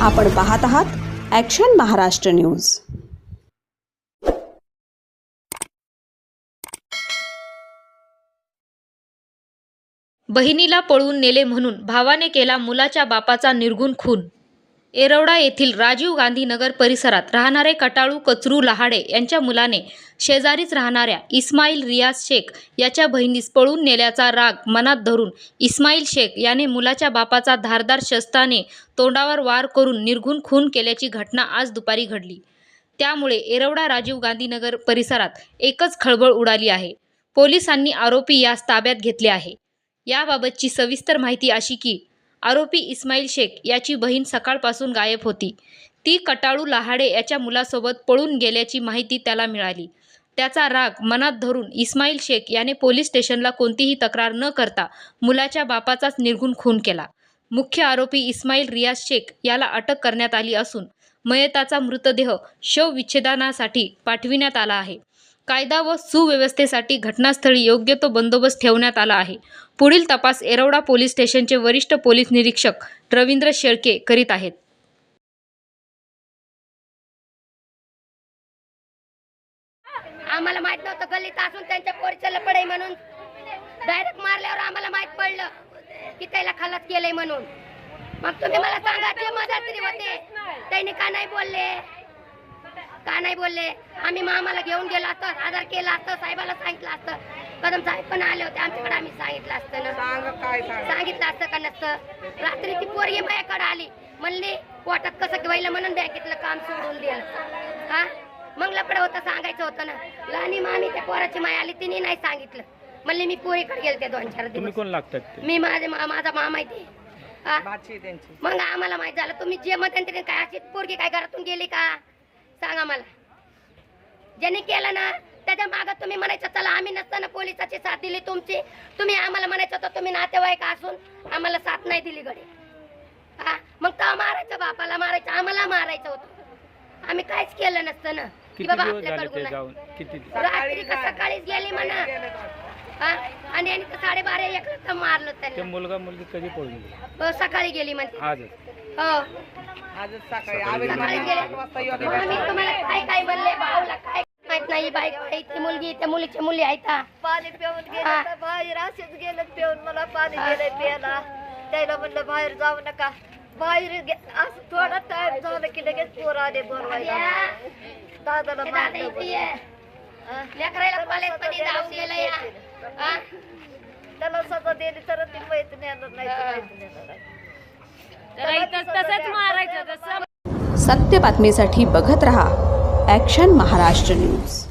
आपण पाहत आहात ॲक्शन महाराष्ट्र न्यूज बहिणीला पळवून नेले म्हणून भावाने केला मुलाच्या बापाचा निर्गुण खून. एरवडा येथील राजीव गांधी नगर परिसरात राहणारे कटाळू कचरू लहाडे यांच्या मुलाने शेजारीच राहणाऱ्या इस्माईल रियाज शेख याच्या बहिणीस पळून नेल्याचा राग मनात धरून इस्माईल शेख याने मुलाच्या बापाचा धारदार शस्त्राने तोंडावर वार करून निर्घुण खून केल्याची घटना आज दुपारी घडली. त्यामुळे एरवडा राजीव गांधीनगर परिसरात एकच खळबळ उडाली आहे. पोलिसांनी आरोपी यास ताब्यात घेतले आहे. याबाबतची सविस्तर माहिती अशी की आरोपी इस्माईल शेख याची बहीण सकाळपासून गायब होती. ती कटाळू लहाडे याच्या मुलासोबत पळून गेल्याची माहिती त्याला मिळाली. त्याचा राग मनात धरून इस्माईल शेख याने पोलीस स्टेशनला कोणतीही तक्रार न करता मुलाच्या बापाचाच निर्गुण खून केला. मुख्य आरोपी इस्माईल रियाज शेख याला अटक करण्यात आली असून मयताचा मृतदेह शवविच्छेदनासाठी पाठविण्यात आला आहे. कायदा व सुव्यवस्थेसाठी घटनास्थळी योग्य तो बंदोबस्त ठेवण्यात आला आहे. पुढील तपास एरवडा पोलीस स्टेशनचे वरिष्ठ पोलीस निरीक्षक रवींद्र शेळके करीत आहेत. आम्हाला माहीत नव्हतं गल्लीत असून त्यांच्या पोरीचं लपड आहे म्हणून. डायरेक्ट मारल्यावर आम्हाला माहीत पडलं की त्याला खलास केलंय म्हणून. मग तुम्ही मला सांगा ते तरी होते त्यांनी का नाही बोलले? का नाही बोलले? आम्ही मामाला घेऊन गेलो असतं आधार केला असतं साहेबाला सांगितलं असतं. कदम साहेब पण आले होते आमच्याकडे आम्ही सांगितलं असतं ना. सांगितलं असतं का नसतं? रात्री ती पोरगी माझ्याकडे आली. म्हणली पोटात कसं घेवायला म्हणून बँकेतलं काम सोडून दिलं. हा? मग लपडं होतं सांगायचं होतं ना. लहानी मामी त्या पोराची माय आली तिने नाही सांगितलं. म्हणले मी पोरीकडे गेलते दोन चार दिवस. कोण लागतात ते? मी माझे माझा मामा आहे ते. हा? त्यांची. मग आम्हाला माहीत झालं तुम्ही जे त्यांनी काय अशी पोरगी काय घरातून गेली का? सांगा मला. ज्यांनी केलं ना त्याच्या मागं तुम्ही म्हणायचं चला आम्ही नसताना पोलिसाची साथ दिली तुमची. तुम्ही आम्हाला म्हणायचं होतं तुम्ही नातेवाईक असून आम्हाला साथ नाही दिली गडे. हा? मग का मारायचं बापाला? मारायचं आम्हाला मारायचं होतं. आम्ही काहीच केलं नसतं ना. की किती बाबा दिवस झाले ते. जाऊन? किती? रात्री का सकाळीच गेली म्हणा. हा? आणि यांनी तर साडेबारा एक वाजता मारलं ते त्यांना मुलगा मुलगी कधी पळून गेले? हो, सकाळी गेली म्हणते. आजच हो. आजच सकाळी आठ गेले. वाजता आम्ही तुम्हाला काय काय म्हणले भाऊला काय माहीत नाही. बाईक आहे, ती मुलगी त्या मुलीची मुली आहेत हा. पाणी पिऊन हा. गेले तर बाहेर असेच गेलं पिऊन. मला पाणी गेलंय प्यायला. त्याला म्हणलं बाहेर जाऊ नका. बाहेर गे- असं थोडा टाइम झालं की लगेच पोर आले बोलवायला दादाला हे दादा मारलं इथे बोलून. ये. हा. लेकराला कॉलेजमध्ये जाऊन गेलं या हा? त्याला सजा दिली तर ती माहिती येणार नाही तर माहिती येणार नाही सत्य बातमीसाठी बघत रहा ॲक्शन महाराष्ट्र न्यूज